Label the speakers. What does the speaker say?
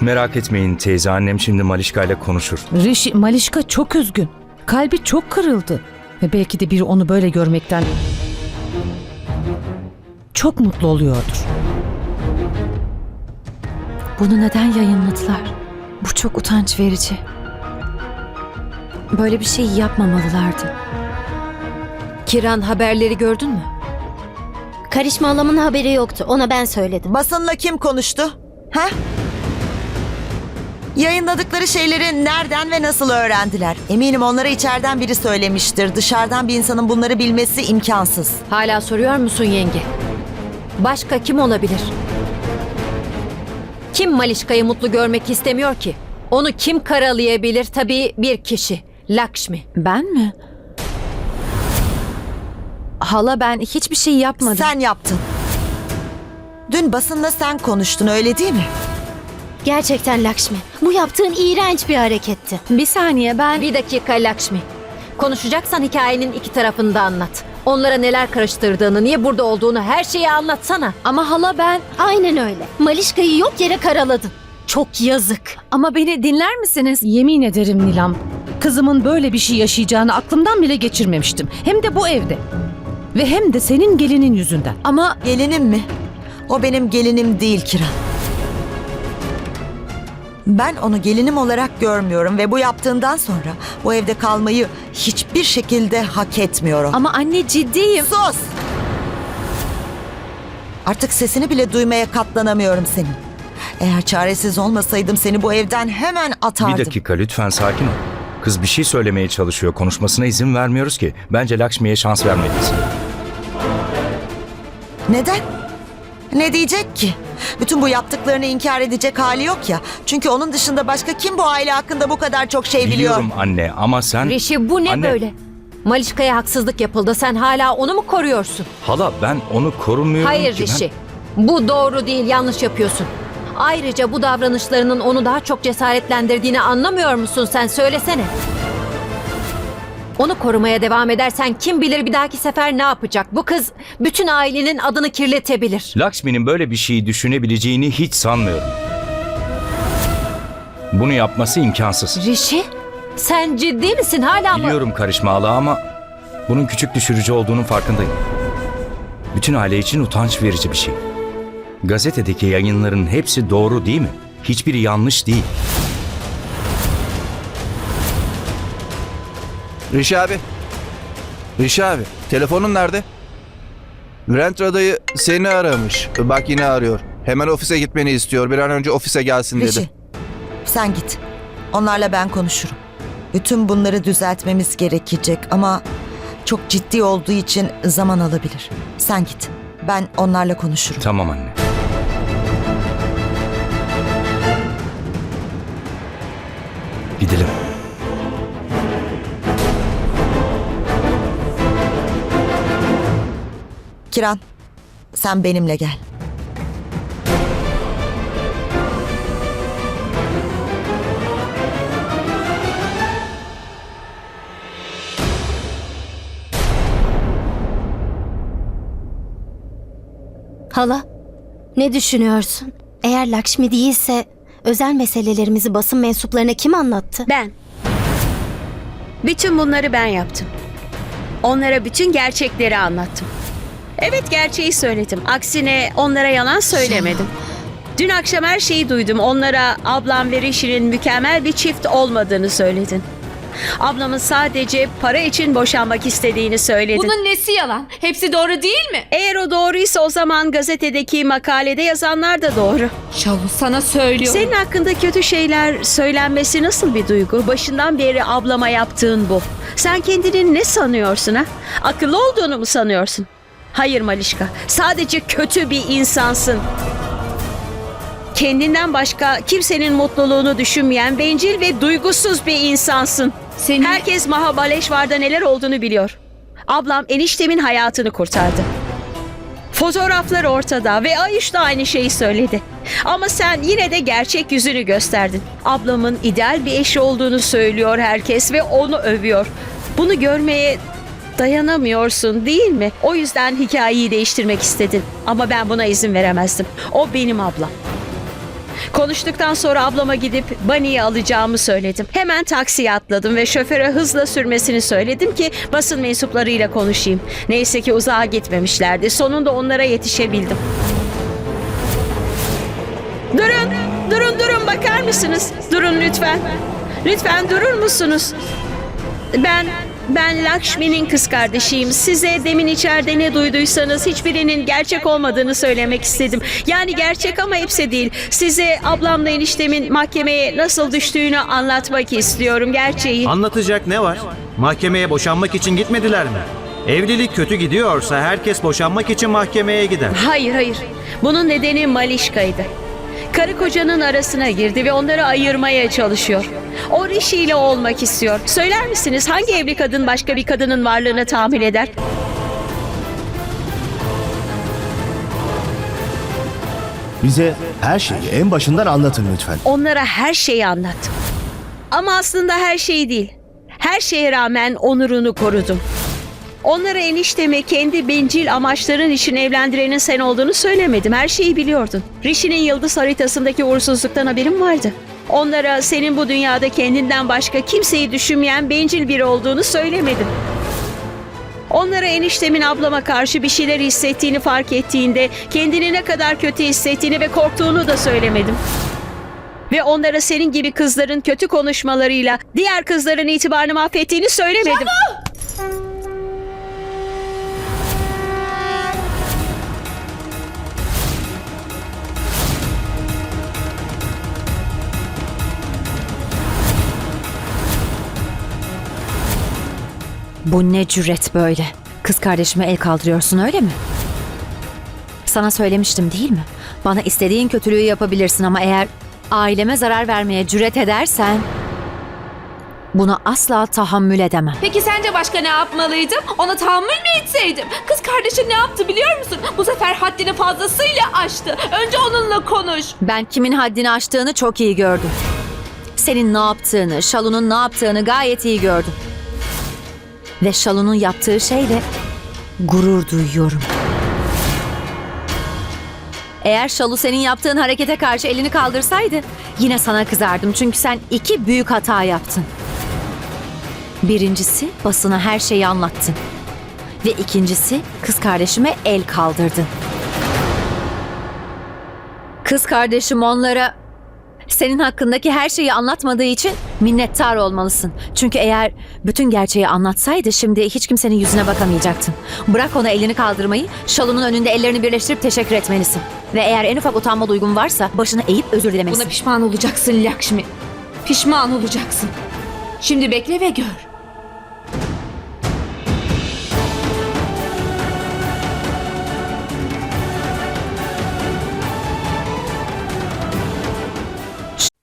Speaker 1: Merak etmeyin teyze annem şimdi Malişka ile konuşur.
Speaker 2: Rishi, Malişka çok üzgün. Kalbi çok kırıldı. Ve belki de biri onu böyle görmekten çok mutlu oluyordur.
Speaker 3: Bunu neden yayınladılar? Bu çok utanç verici. Böyle bir şey yapmamalılardı.
Speaker 4: Kiran haberleri gördün mü?
Speaker 5: Karışma halamın haberi yoktu. Ona ben söyledim.
Speaker 6: Basınla kim konuştu? Ha? Yayınladıkları şeyleri nereden ve nasıl öğrendiler? Eminim onlara içeriden biri söylemiştir. Dışarıdan bir insanın bunları bilmesi imkansız.
Speaker 4: Hala soruyor musun yenge? Başka kim olabilir? Kim Malişka'yı mutlu görmek istemiyor ki? Onu kim karalayabilir? Tabii bir kişi. Lakshmi.
Speaker 3: Ben mi? Hala ben hiçbir şey yapmadım.
Speaker 6: Sen yaptın. Dün basınla sen konuştun öyle değil mi?
Speaker 5: Gerçekten Lakşmi. Bu yaptığın iğrenç bir hareketti.
Speaker 3: Bir saniye ben...
Speaker 4: Bir dakika Lakshmi. Konuşacaksan hikayenin iki tarafını da anlat. Onlara neler karıştırdığını, niye burada olduğunu her şeyi anlatsana.
Speaker 3: Ama hala ben...
Speaker 5: Aynen öyle. Malişka'yı yok yere karaladın. Çok yazık.
Speaker 3: Ama beni dinler misiniz?
Speaker 2: Yemin ederim Nilam, kızımın böyle bir şey yaşayacağını aklımdan bile geçirmemiştim. Hem de bu evde. Ve hem de senin gelinin yüzünden.
Speaker 3: Ama
Speaker 6: Gelinim mi? O benim gelinim değil Kiran. Ben onu gelinim olarak görmüyorum ve bu yaptığından sonra bu evde kalmayı hiçbir şekilde hak etmiyorum.
Speaker 3: ama anne ciddiyim.
Speaker 6: Sus! Artık sesini bile duymaya katlanamıyorum senin. Eğer çaresiz olmasaydım seni bu evden hemen atardım.
Speaker 1: Bir dakika lütfen sakin ol. Kız bir şey söylemeye çalışıyor. Konuşmasına izin vermiyoruz ki. Bence Lakshmi'ye şans vermeliyiz.
Speaker 6: Neden? Ne diyecek ki? Bütün bu yaptıklarını inkar edecek hali yok ya. Çünkü onun dışında başka kim bu aile hakkında bu kadar çok şey biliyor?
Speaker 1: Biliyorum anne ama sen...
Speaker 4: Rishi bu ne
Speaker 1: Anne.
Speaker 4: böyle? Malişka'ya haksızlık yapıldı. Sen hala onu mu koruyorsun?
Speaker 1: Hala ben onu korumuyorum
Speaker 4: Hayır
Speaker 1: ki. Ben-
Speaker 4: Rishi. Bu doğru değil. Yanlış yapıyorsun. Ayrıca bu davranışlarının onu daha çok cesaretlendirdiğini anlamıyor musun sen? Söylesene. Onu korumaya devam edersen kim bilir bir dahaki sefer ne yapacak? Bu kız bütün ailenin adını kirletebilir.
Speaker 1: Lakshmi'nin böyle bir şeyi düşünebileceğini hiç sanmıyorum. Bunu yapması imkansız.
Speaker 4: Rishi, sen ciddi misin hala mı?
Speaker 1: Biliyorum karışma hala ama bunun küçük düşürücü olduğunun farkındayım. Bütün aile için utanç verici bir şey. Gazetedeki yayınların hepsi doğru değil mi? Hiçbiri yanlış değil.
Speaker 7: Rişi abi. Rişi abi. Telefonun nerede? Brent Rada'yı seni aramış. Bak yine arıyor. Hemen ofise gitmeni istiyor. Bir an önce ofise gelsin dedi.
Speaker 6: Rişi, sen git. Onlarla ben konuşurum. Bütün bunları düzeltmemiz gerekecek ama çok ciddi olduğu için zaman alabilir. Sen git. Ben onlarla konuşurum.
Speaker 1: Tamam anne. Gidelim.
Speaker 6: Kiran, sen benimle gel.
Speaker 5: Hala, ne düşünüyorsun? Eğer Lakşmi değilse özel meselelerimizi basın mensuplarına kim anlattı?
Speaker 8: Ben. Bütün bunları ben yaptım. Onlara bütün gerçekleri anlattım. Evet gerçeği söyledim. Aksine onlara yalan söylemedim. Dün akşam her şeyi duydum. Onlara ablam ve Rishi'nin mükemmel bir çift olmadığını söyledin. Ablamın sadece para için boşanmak istediğini söyledin.
Speaker 9: Bunun nesi yalan? Hepsi doğru değil mi?
Speaker 8: Eğer o doğruysa o zaman gazetedeki makalede yazanlar da doğru.
Speaker 9: Şavu sana söylüyorum.
Speaker 8: Senin hakkında kötü şeyler söylenmesi nasıl bir duygu? Başından beri ablama yaptığın bu. Sen kendini ne sanıyorsun ha? Akıllı olduğunu mu sanıyorsun? Hayır Malişka. Sadece kötü bir insansın. Kendinden başka kimsenin mutluluğunu düşünmeyen bencil ve duygusuz bir insansın.
Speaker 9: Senin...
Speaker 8: Herkes Mahabaleşvar'da neler olduğunu biliyor. Ablam eniştemin hayatını kurtardı. Fotoğraflar ortada ve Ayuş da aynı şeyi söyledi. Ama sen yine de gerçek yüzünü gösterdin. Ablamın ideal bir eşi olduğunu söylüyor herkes ve onu övüyor. Bunu görmeye dayanamıyorsun değil mi? O yüzden hikayeyi değiştirmek istedin. Ama ben buna izin veremezdim. O benim ablam. Konuştuktan sonra ablama gidip Bunny'i alacağımı söyledim. Hemen taksiye atladım ve şoföre hızla sürmesini söyledim ki basın mensuplarıyla konuşayım. Neyse ki uzağa gitmemişlerdi. Sonunda onlara yetişebildim. Durun, durun, durun bakar mısınız? Durun lütfen. Lütfen durur musunuz? Ben ben Lakshmi'nin kız kardeşiyim. Size demin içeride ne duyduysanız hiçbirinin gerçek olmadığını söylemek istedim. Yani gerçek ama hepsi değil. Size ablamla eniştemin mahkemeye nasıl düştüğünü anlatmak istiyorum gerçeği.
Speaker 10: Anlatacak ne var? Mahkemeye boşanmak için gitmediler mi? Evlilik kötü gidiyorsa herkes boşanmak için mahkemeye gider.
Speaker 8: Hayır hayır. Bunun nedeni Malişka'ydı. Karı kocanın arasına girdi ve onları ayırmaya çalışıyor. O Rishi ile olmak istiyor. Söyler misiniz hangi evli kadın başka bir kadının varlığını tahammül eder?
Speaker 11: Bize her şeyi en başından anlatın lütfen.
Speaker 8: Onlara her şeyi anlat. Ama aslında her şeyi değil. Her şeye rağmen onurunu korudum. Onlara eniştemi kendi bencil amaçların için evlendirenin sen olduğunu söylemedim. Her şeyi biliyordun. Rishi'nin yıldız haritasındaki uğursuzluktan haberim vardı. Onlara senin bu dünyada kendinden başka kimseyi düşünmeyen bencil biri olduğunu söylemedim. Onlara eniştemin ablama karşı bir şeyler hissettiğini fark ettiğinde kendini ne kadar kötü hissettiğini ve korktuğunu da söylemedim. Ve onlara senin gibi kızların kötü konuşmalarıyla diğer kızların itibarını mahvettiğini söylemedim.
Speaker 3: Bu ne cüret böyle? Kız kardeşime el kaldırıyorsun öyle mi? Sana söylemiştim değil mi? Bana istediğin kötülüğü yapabilirsin ama eğer aileme zarar vermeye cüret edersen buna asla tahammül edemem.
Speaker 9: Peki sence başka ne yapmalıydım? Ona tahammül mü etseydim? Kız kardeşin ne yaptı biliyor musun? Bu sefer haddini fazlasıyla aştı. Önce onunla konuş.
Speaker 3: Ben kimin haddini aştığını çok iyi gördüm. Senin ne yaptığını, Şalu'nun ne yaptığını gayet iyi gördüm. Ve Şalu'nun yaptığı şeyle gurur duyuyorum. Eğer Şalu senin yaptığın harekete karşı elini kaldırsaydı yine sana kızardım. Çünkü sen iki büyük hata yaptın. Birincisi basına her şeyi anlattın. Ve ikincisi kız kardeşime el kaldırdın. Kız kardeşim onlara senin hakkındaki her şeyi anlatmadığı için minnettar olmalısın. Çünkü eğer bütün gerçeği anlatsaydı şimdi hiç kimsenin yüzüne bakamayacaktın. Bırak ona elini kaldırmayı, şalının önünde ellerini birleştirip teşekkür etmelisin. Ve eğer en ufak utanma duygun varsa başını eğip özür dilemelisin.
Speaker 9: Buna pişman olacaksın Lakşmi. Pişman olacaksın. Şimdi bekle ve gör.